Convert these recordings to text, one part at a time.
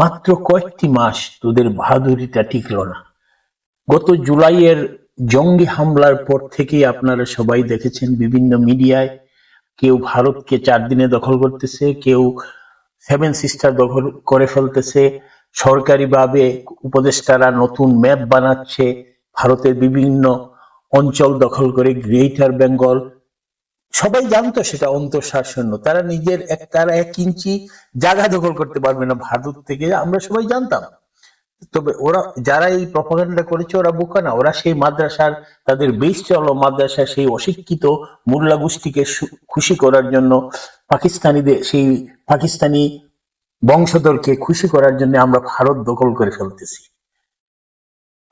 মাত্র কয়েকটি মাস তোদের বাহাদুরিটা টিকলো না। গত জুলাইয়ের জঙ্গি হামলার পর থেকেই আপনারা সবাই দেখেছেন বিভিন্ন মিডিয়ায় কেউ ভারতকে চার দিনে দখল করতেছে, কেউ সেভেন সিস্টার দখল করে ফেলতেছে। সরকারিভাবে উপদেষ্টারা নতুন ম্যাপ বানাচ্ছে। ভারতের বিভিন্ন অঞ্চল দখল করে গ্রেটার বেঙ্গল সবাই জানতো সেটা অন্তঃশাসন্য তারা নিজের এক, তারা এক ইঞ্চি জায়গা দখল করতে পারবে না ভারত থেকে, আমরা সবাই জানতাম। তবে ওরা, যারা এই প্রপাগান্ডা করেছে, ওরা বোকা না। ওরা সেই মাদ্রাসার, তাদের বেশ চলো মাদ্রাসার সেই অশিক্ষিত মোল্লা গোষ্ঠীকে খুশি করার জন্য, পাকিস্তানিদের, সেই পাকিস্তানি বংশধরকে খুশি করার জন্য আমরা ভারত দখল করে ফেলতেছি।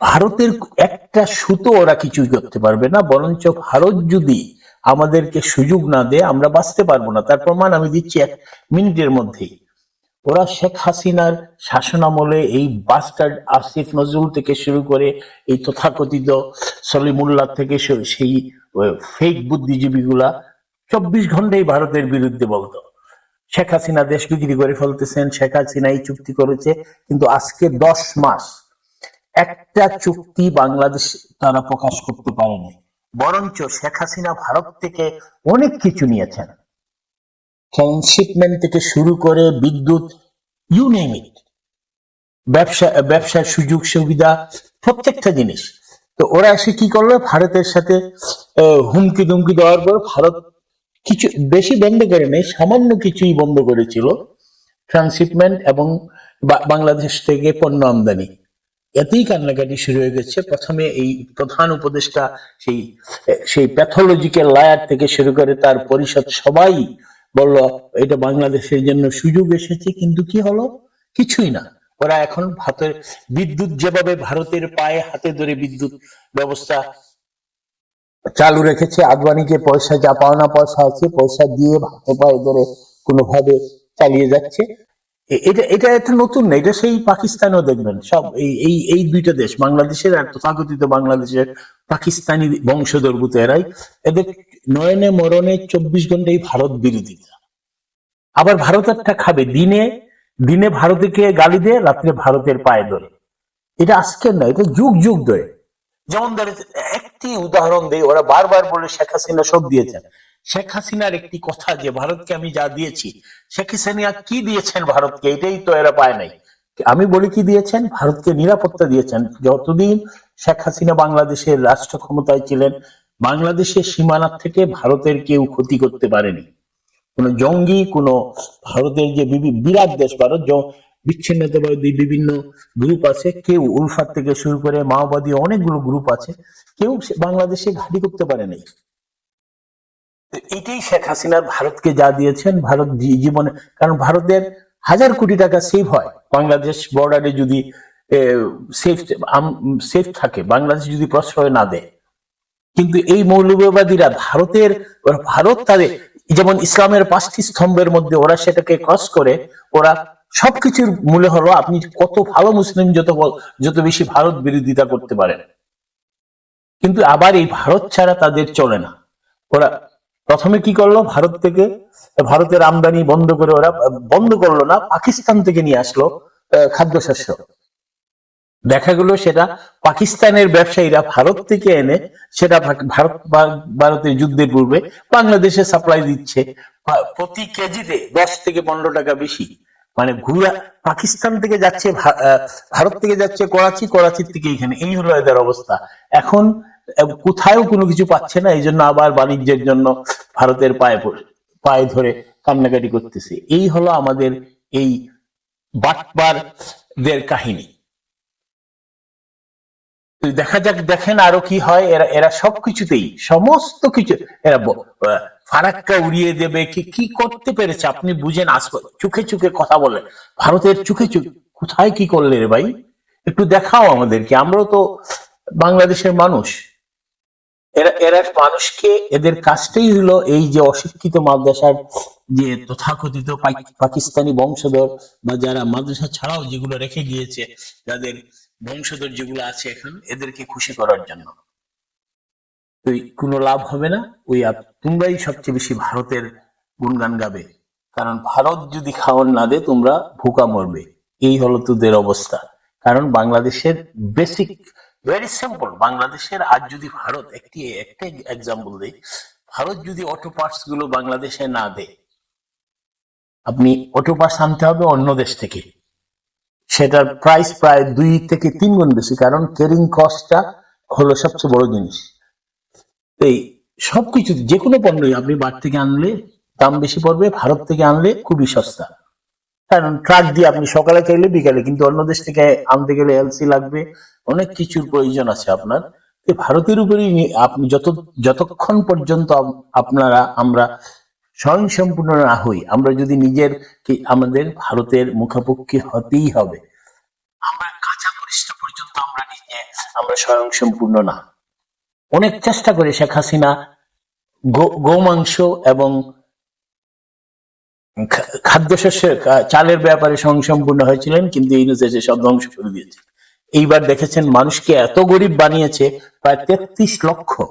ভারতের একটা সুতো ওরা কিছুই করতে পারবে না, বরঞ্চ ভারত যদি আমাদেরকে সুযোগ না দেয় আমরা বাঁচতে পারব না। তার প্রমাণ আমি দিচ্ছি এক মিনিটের মধ্যেই। ওরা শেখ হাসিনার শাসনামলে এই বাস্টার্ড আসিফ নজরুল থেকে শুরু করে এই তথাকথিত সলিমুল্লাহ থেকে সেই ফেক বুদ্ধিজীবীগুলা চব্বিশ ঘন্টাই ভারতের বিরুদ্ধে বলতো। শেখ হাসিনা দেশ বিক্রি করে ফেলতেছেন, শেখ হাসিনা এই চুক্তি করেছে, কিন্তু আজকে দশ মাস একটা চুক্তি বাংলাদেশ তারা প্রকাশ করতে পারেনি। বরঞ্চ শেখ হাসিনা ভারত থেকে অনেক কিছু নিয়েছেন। ট্রান্সশিপমেন্ট থেকে শুরু করে বিদ্যুৎ ইউ ইট ব্যবসা, ব্যবসার সুযোগ সুবিধা, প্রত্যেকটা জিনিস। তো ওরা এসে কি করল? ভারতের সাথে হুমকি দুমকি দেওয়ার পর ভারত কিছু, বেশি বন্ধ করে নেই, সামান্য কিছুই বন্ধ করেছিল ট্রান্সশিপমেন্ট এবং বাংলাদেশ থেকে পণ্য আমদানি। এতেই কান্নাকাটি শুরু হয়ে গেছে। প্রথমে এই প্রধান উপদেষ্টা সেই সেই প্যাথোলজিক্যাল লায়ার থেকে শুরু করে তার পরিষদ সবাই বলল, এটা বাংলাদেশের জন্য সুযোগ এসেছে। কিন্তু কি হলো? কিছুই না। ওরা এখন ভারতের বিদ্যুৎ, যেভাবে ভারতের পায়ে হাতে ধরে বিদ্যুৎ ব্যবস্থা চালু রেখেছে, আদবানিকে পয়সা, যা পাওনা পয়সা আছে, পয়সা দিয়ে হাতে পায়ে ধরে কোনোভাবে চালিয়ে যাচ্ছে। এটা এটা একটা নতুন না, এটা সেই পাকিস্তানও দেখবেন, সব এই এই এই দুইটা দেশ, বাংলাদেশের আর তথাকথিত বাংলাদেশের পাকিস্তানি বংশোদ্ভূত এরাই এদের নয়নে মরণে চব্বিশ ঘন্টাই ভারত বিরোধিতা আবার ভারত একটা খাবে, দিনে দিনে ভারতকে গালি দিয়ে, রাত্রে ভারতের পায়ে ধরে। এটা আজকের না, এটা যুগ যুগ ধরে। যেমন ধরে একটি উদাহরণ দেই, ওরা বারবার বলে শেখ হাসিনা সব দিয়েছেন। শেখ হাসিনার একটি কথা যে ভারতকে আমি যা দিয়েছি, শেখ হাসিনা কি দিয়েছেন ভারতকে? এটাই তো এরা পায় নাই। আমি বলি কি দিয়েছেন? ভারতকে নিরাপত্তা দিয়েছেন। যতদিন শেখ হাসিনা বাংলাদেশের রাষ্ট্র ক্ষমতায় ছিলেন, বাংলাদেশের সীমানার থেকে ভারতের কেউ ক্ষতি করতে পারেনি। কোন জঙ্গি, কোন ভারতের যে বিরাট দেশ, ভারত বিচ্ছিন্নতাবাদী বিভিন্ন গ্রুপ আছে, কেউ উলফার থেকে শুরু করে মাওবাদী অনেকগুলো গ্রুপ আছে, কেউ বাংলাদেশে ঘাঁটি করতে পারে নাই এটাই শেখ হাসিনা ভারতকে যা দিয়েছেন, ভারত জীবনে, কারণ ভারতের হাজার কোটি টাকা সেভ হয়। বাংলাদেশ বর্ডারে যদি সেফ সেফ থাকে, বাংলাদেশ যদি প্রশ্রয় না দেয়। কিন্তু এই মৌলবাদীরা ভারতের ভারত তাদের, যেমন ইসলামের পাঁচটি স্তম্ভের মধ্যে ওরা সেটাকে ক্রস করে, ওরা সবকিছুর মূলে হলো আপনি কত ভালো মুসলিম যত যত বেশি ভারত বিরোধিতা করতে পারেন। কিন্তু আবার এই ভারত ছাড়া তাদের চলে না। ওরা প্রথমে কি করল? ভারত থেকে ভারতের আমদানি বন্ধ করে ওরা বন্ধ করল না পাকিস্তান থেকে নিয়ে আসলো আহ, খাদ্যশস্য। দেখা গেল সেটা পাকিস্তানের ব্যবসায়ীরা ভারত থেকে এনে সেটা ভারত ভারতের যুদ্ধের পূর্বে বাংলাদেশে সাপ্লাই দিচ্ছে। প্রতি কেজিতে দশ থেকে পনেরো টাকা বেশি। মানে ঘুরা পাকিস্তান থেকে যাচ্ছে ভারত থেকে যাচ্ছে করাচি করাচির থেকে এখানে। এই হলো এদের অবস্থা। এখন কোথাও কোনো কিছু পাচ্ছে না এই জন্য আবার বাণিজ্যের জন্য ভারতের পায়ে পায়ে ধরে কান্নাকাটি করতেছে। এই হলো আমাদের এই বাটপারদের কাহিনী। দেখা যাক, দেখেন আরও কি হয়, এরা এরা সবকিছুতেই সমস্ত কিছু, এরা ফারাক্কা উড়িয়ে দেবে, কি কি করতে পেরেছে, আপনি বুঝেন আসবে চোখে চোখে কথা বলে, ভারতের চোখে চোখে, কোথায় কি করলে রে ভাই? একটু দেখাও আমাদেরকে, আমরাও তো বাংলাদেশের মানুষ, এরা এরা মানুষকে এদের কাজটাই হলো এই যে অশিক্ষিত মাদ্রাসার যে তথাকথিত পাকিস্তানি বংশধর বা যারা মাদ্রাসা ছাড়াও যেগুলো রেখে গিয়েছে, যাদের বংশধর যেগুলো আছে এখন, এদেরকে খুশি করার জন্য। তো এই কোনো লাভ হবে না, ওই তোমরাই সবচেয়ে বেশি ভারতের গুণগান গাবে। কারণ ভারত যদি খাওয়ার না দে, তোমরা ভুকা মরবে। এই হলো তোদের অবস্থা। কারণ বাংলাদেশের বেসিক ভেরি সিম্পল বাংলাদেশের, আজ যদি ভারত, একটি, একটা এক্সাম্পল দেই, ভারত যদি অটো পার্টসগুলো বাংলাদেশে না দেয়, আপনি অটো পার্টস আনতে হবে অন্য দেশ থেকে। সেটার প্রাইস প্রায় দুই থেকে তিন গুণ বেশি, কারণ কেরিং কস্টটা হলো সবচেয়ে বড় জিনিস। এই সবকিছু যে কোনো পণ্যই আপনি বার থেকে আনলে, দাম বেশি পড়বে, ভারত থেকে আনলে খুবই সস্তা। কারণ ট্রাক দিয়ে আপনি সকালে চাইলে বিকালে, কিন্তু অন্য দেশ থেকে আনতে গেলে এলসি লাগবে, অনেক কিছুর প্রয়োজন আছে আপনার। ভারতের উপরেই আপনি যত, যতক্ষণ পর্যন্ত আপনারা, আমরা স্বয়ং সম্পূর্ণ না হই, আমরা যদি নিজের কি আমাদের ভারতের মুখাপক্ষি হতেই হবে, আমরা কাঁচা পরিষ্কার পর্যন্ত আমরা নিজে, আমরা স্বয়ং সম্পূর্ণ না। অনেক চেষ্টা করে শেখ হাসিনা গো- গোমাংস এবং খা- খাদ্যশস্যের চালের ব্যাপারে স্বয়ংসম্পূর্ণ হয়েছিলেন কিন্তু ইউনুস এসে সব ধ্বংস করে দিয়েছে। এইবার দেখেছেন মানুষকে এত গরিব বানিয়েছে প্রায় তেত্রিশ লক্ষ।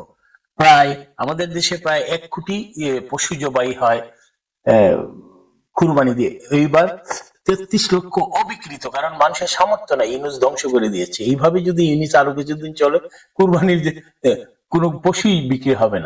প্রায় আমাদের দেশে প্রায় এক কোটি ইয়ে, পশু জবাই হয় কুরবানি দিয়ে। এইবার তেত্রিশ লক্ষ অবিকৃত কারণ মানুষের সামর্থ্য নাই ইউনুস ধ্বংস করে দিয়েছে। এইভাবে যদি ইউনিস আরও কিছুদিন চলে কুরবানির কোনো পশুই বিক্রি হবে না।